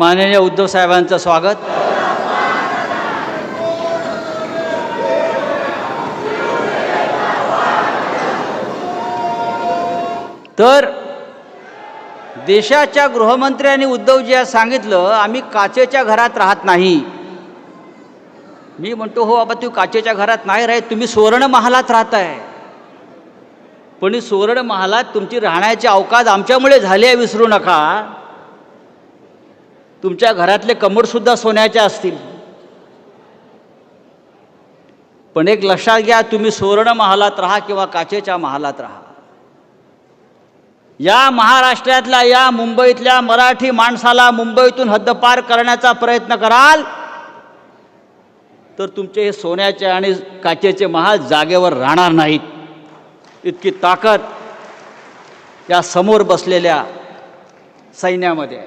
माननीय उद्धव साहेबांचं स्वागत. तर देशाच्या गृहमंत्र्यांनी उद्धवजी आज सांगितलं आम्ही काचेच्या घरात राहत नाही. मी म्हणतो हो बाबा तू काचेच्या घरात नाही राहत तुम्ही सुवर्ण महालात राहताय. पण सुवर्ण महालात तुमची राहण्याची अवकाश आमच्यामुळे झाली आहे विसरू नका. तुमच्या घरातले कमरसुद्धा सोन्याचे असतील. पण एक लक्षात घ्या तुम्ही सुवर्ण महालात राहा किंवा काचेच्या महालात राहा. या महाराष्ट्रातल्या या मुंबईतल्या मराठी माणसाला मुंबईतून हद्दपार करण्याचा प्रयत्न कराल तर तुमचे हे सोन्याचे आणि काचेचे महाल जागेवर राहणार नाहीत. इतकी ताकद या समोर बसलेल्या सैन्यामध्ये.